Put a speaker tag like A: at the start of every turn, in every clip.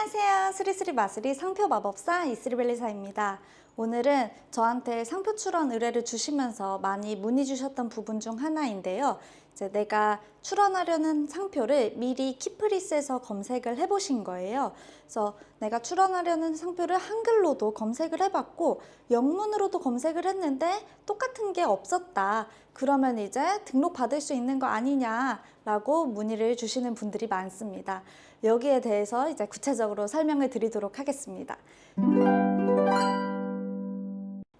A: 안녕하세요. 스리스리 마스리 상표 마법사 이스리벨리사입니다. 오늘은 저한테 상표 출원 의뢰를 주시면서 많이 문의 주셨던 부분 중 하나인데요. 이제 내가 출원하려는 상표를 미리 키프리스에서 검색을 해보신 거예요. 그래서 내가 출원하려는 상표를 한글로도 검색을 해봤고 영문으로도 검색을 했는데 똑같은 게 없었다. 그러면 이제 등록 받을 수 있는 거 아니냐라고 문의를 주시는 분들이 많습니다. 여기에 대해서 이제 구체적으로 설명을 드리도록 하겠습니다.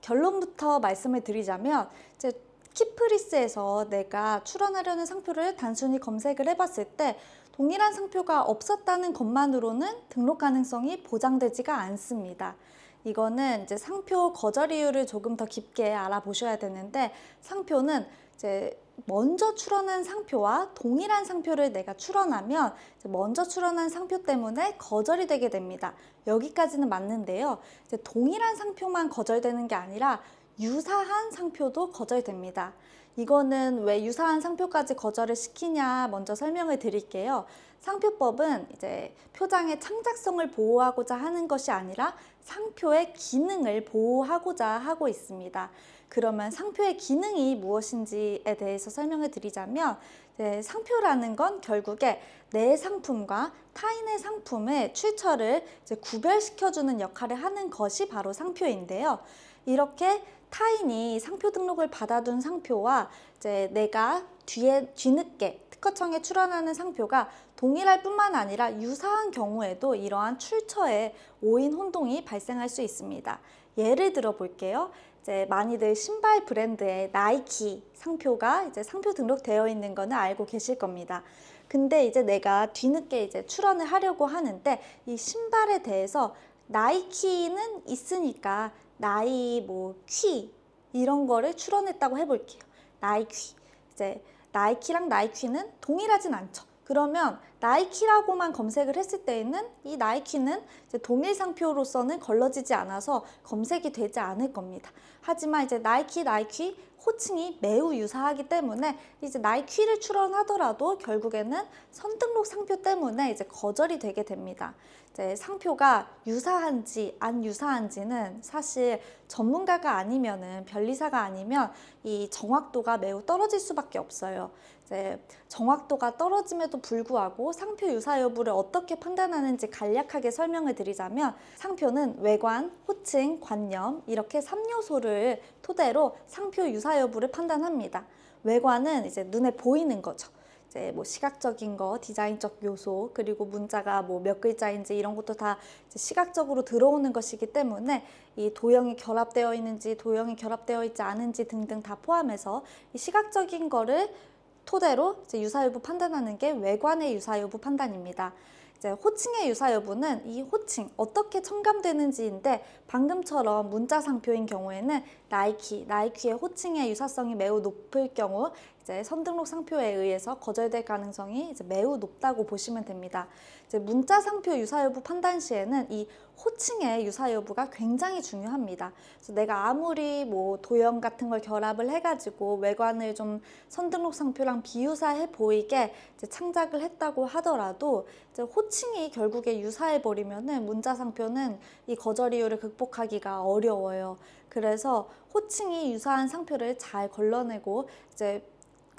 A: 결론부터 말씀을 드리자면 이제 키프리스에서 내가 출원하려는 상표를 단순히 검색을 해봤을 때 동일한 상표가 없었다는 것만으로는 등록 가능성이 보장되지가 않습니다. 이거는 이제 상표 거절 이유를 조금 더 깊게 알아보셔야 되는데 상표는 이제 먼저 출원한 상표와 동일한 상표를 내가 출원하면 먼저 출원한 상표 때문에 거절이 되게 됩니다. 여기까지는 맞는데요. 동일한 상표만 거절되는 게 아니라 유사한 상표도 거절됩니다. 이거는 왜 유사한 상표까지 거절을 시키냐 먼저 설명을 드릴게요. 상표법은 이제 표장의 창작성을 보호하고자 하는 것이 아니라 상표의 기능을 보호하고자 하고 있습니다. 그러면 상표의 기능이 무엇인지에 대해서 설명을 드리자면 이제 상표라는 건 결국에 내 상품과 타인의 상품의 출처를 이제 구별시켜주는 역할을 하는 것이 바로 상표인데요. 이렇게 타인이 상표 등록을 받아둔 상표와 이제 내가 뒤에 뒤늦게 특허청에 출원하는 상표가 동일할 뿐만 아니라 유사한 경우에도 이러한 출처에 오인 혼동이 발생할 수 있습니다. 예를 들어 볼게요. 이제 많이들 신발 브랜드의 나이키 상표가 이제 상표 등록되어 있는 거는 알고 계실 겁니다. 근데 이제 내가 뒤늦게 이제 출원을 하려고 하는데 이 신발에 대해서 나이키는 있으니까 나이 뭐퀴 이런 거를 출원했다고 해볼게요. 나이퀴 이제 나이키랑 나이퀴는 동일하진 않죠. 그러면 나이키라고만 검색을 했을 때에는 이 나이키는 동일 상표로서는 걸러지지 않아서 검색이 되지 않을 겁니다. 하지만 이제 나이키, 나이키 호칭이 매우 유사하기 때문에 이제 나이키를 출원하더라도 결국에는 선등록 상표 때문에 이제 거절이 되게 됩니다. 이제 상표가 유사한지 안 유사한지는 사실 전문가가 아니면은 변리사가 아니면 이 정확도가 매우 떨어질 수밖에 없어요. 이제 정확도가 떨어짐에도 불구하고 상표 유사 여부를 어떻게 판단하는지 간략하게 설명을 드리자면 상표는 외관, 호칭, 관념 이렇게 3요소를 토대로 상표 유사 여부를 판단합니다. 외관은 이제 눈에 보이는 거죠. 이제 뭐 시각적인 거, 디자인적 요소, 그리고 문자가 뭐 몇 글자인지 이런 것도 다 시각적으로 들어오는 것이기 때문에 이 도형이 결합되어 있는지 도형이 결합되어 있지 않은지 등등 다 포함해서 이 시각적인 거를 토대로 이제 유사 여부 판단하는 게 외관의 유사 여부 판단입니다. 이제 호칭의 유사 여부는 이 호칭 어떻게 첨감되는지인데 방금처럼 문자 상표인 경우에는 나이키, 나이키의 호칭의 유사성이 매우 높을 경우 이제 선등록 상표에 의해서 거절될 가능성이 이제 매우 높다고 보시면 됩니다. 이제 문자 상표 유사 여부 판단 시에는 이 호칭의 유사 여부가 굉장히 중요합니다. 그래서 내가 아무리 뭐 도형 같은 걸 결합을 해가지고 외관을 좀 선등록 상표랑 비유사해 보이게 이제 창작을 했다고 하더라도 호칭이 결국에 유사해 버리면은 문자 상표는 이 거절 이유를 극복하기가 어려워요. 그래서 호칭이 유사한 상표를 잘 걸러내고 이제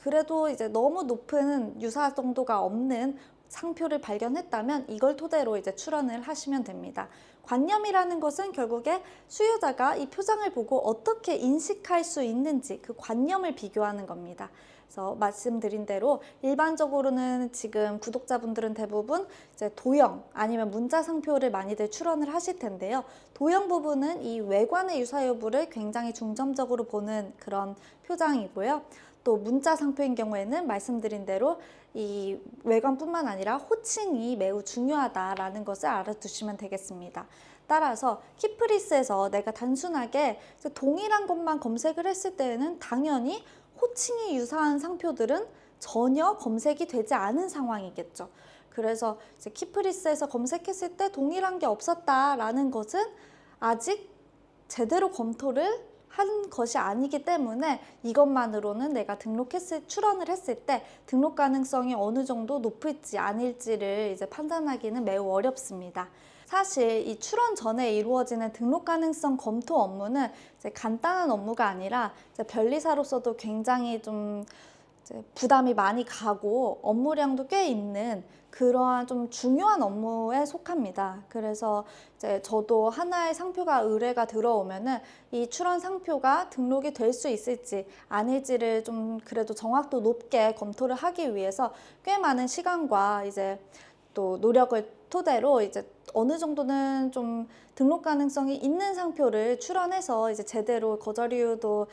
A: 그래도 이제 너무 높은 유사 정도가 없는 상표를 발견했다면 이걸 토대로 이제 출원을 하시면 됩니다. 관념이라는 것은 결국에 수요자가 이 표장을 보고 어떻게 인식할 수 있는지 그 관념을 비교하는 겁니다. 그래서 말씀드린 대로 일반적으로는 지금 구독자분들은 대부분 이제 도형 아니면 문자 상표를 많이들 출원을 하실 텐데요. 도형 부분은 이 외관의 유사 여부를 굉장히 중점적으로 보는 그런 표장이고요. 또 문자 상표인 경우에는 말씀드린 대로 이 외관뿐만 아니라 호칭이 매우 중요하다라는 것을 알아두시면 되겠습니다. 따라서 키프리스에서 내가 단순하게 동일한 것만 검색을 했을 때에는 당연히 호칭이 유사한 상표들은 전혀 검색이 되지 않은 상황이겠죠. 그래서 이제 키프리스에서 검색했을 때 동일한 게 없었다라는 것은 아직 제대로 검토를 한 것이 아니기 때문에 이것만으로는 내가 등록했을 출원을 했을 때 등록 가능성이 어느 정도 높을지 아닐지를 이제 판단하기는 매우 어렵습니다. 사실 이 출원 전에 이루어지는 등록 가능성 검토 업무는 간단한 업무가 아니라 변리사로서도 굉장히 좀 부담이 많이 가고 업무량도 꽤 있는 그러한 좀 중요한 업무에 속합니다. 그래서 이제 저도 하나의 상표가 의뢰가 들어오면은 이 출원 상표가 등록이 될 수 있을지 아닐지를 좀 그래도 정확도 높게 검토를 하기 위해서 꽤 많은 시간과 이제 또 노력을 토대로 이제 어느 정도는 좀 등록 가능성이 있는 상표를 출원해서 이제 제대로 거절 이유도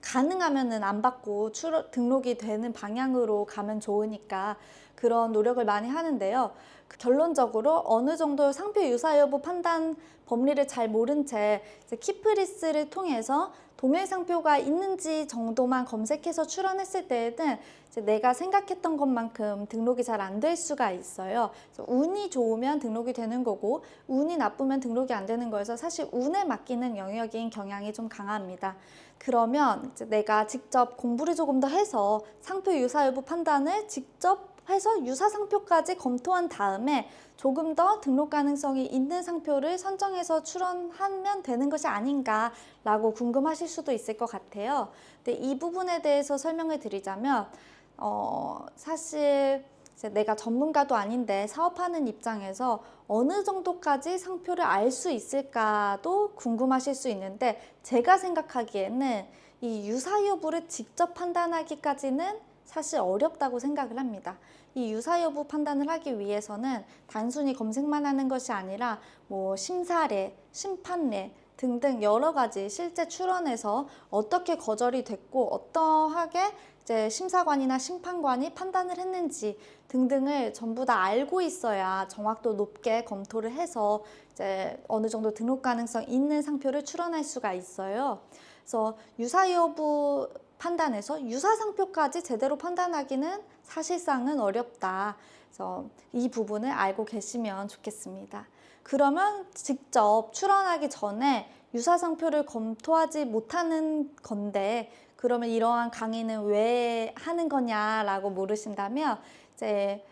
A: 가능하면은 안 받고 출 등록이 되는 방향으로 가면 좋으니까 그런 노력을 많이 하는데요. 그 결론적으로 어느 정도 상표 유사 여부 판단 법리를 잘 모른 채 키프리스를 통해서 동일 상표가 있는지 정도만 검색해서 출원했을 때에는 내가 생각했던 것만큼 등록이 잘 안 될 수가 있어요. 그래서 운이 좋으면 등록이 되는 거고 운이 나쁘면 등록이 안 되는 거여서 사실 운에 맡기는 영역인 경향이 좀 강합니다. 그러면 내가 직접 공부를 조금 더 해서 상표 유사 여부 판단을 직접 해서 유사 상표까지 검토한 다음에 조금 더 등록 가능성이 있는 상표를 선정해서 출원하면 되는 것이 아닌가라고 궁금하실 수도 있을 것 같아요. 근데 이 부분에 대해서 설명을 드리자면 어, 사실 내가 전문가도 아닌데 사업하는 입장에서 어느 정도까지 상표를 알 수 있을까도 궁금하실 수 있는데 제가 생각하기에는 이 유사 여부를 직접 판단하기까지는 사실 어렵다고 생각을 합니다. 이 유사 여부 판단을 하기 위해서는 단순히 검색만 하는 것이 아니라 뭐 심사례, 심판례 등등 여러 가지 실제 출원해서 어떻게 거절이 됐고 어떠하게 이제 심사관이나 심판관이 판단을 했는지 등등을 전부 다 알고 있어야 정확도 높게 검토를 해서 이제 어느 정도 등록 가능성 있는 상표를 출원할 수가 있어요. 그래서 유사 여부 판단에서 유사 상표까지 제대로 판단하기는 사실상은 어렵다. 그래서 이 부분을 알고 계시면 좋겠습니다. 그러면 직접 출원하기 전에 유사 상표를 검토하지 못하는 건데 그러면 이러한 강의는 왜 하는 거냐라고 물으신다면 이제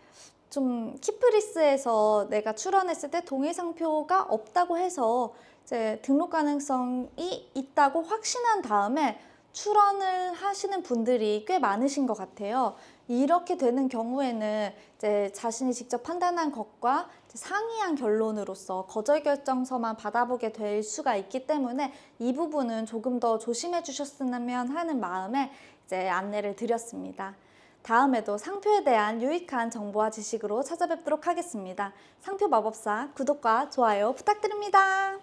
A: 좀 키프리스에서 내가 출원했을 때 동일 상표가 없다고 해서 이제 등록 가능성이 있다고 확신한 다음에 출원을 하시는 분들이 꽤 많으신 것 같아요. 이렇게 되는 경우에는 이제 자신이 직접 판단한 것과 상이한 결론으로서 거절 결정서만 받아보게 될 수가 있기 때문에 이 부분은 조금 더 조심해 주셨으면 하는 마음에 이제 안내를 드렸습니다. 다음에도 상표에 대한 유익한 정보와 지식으로 찾아뵙도록 하겠습니다. 상표 마법사 구독과 좋아요 부탁드립니다.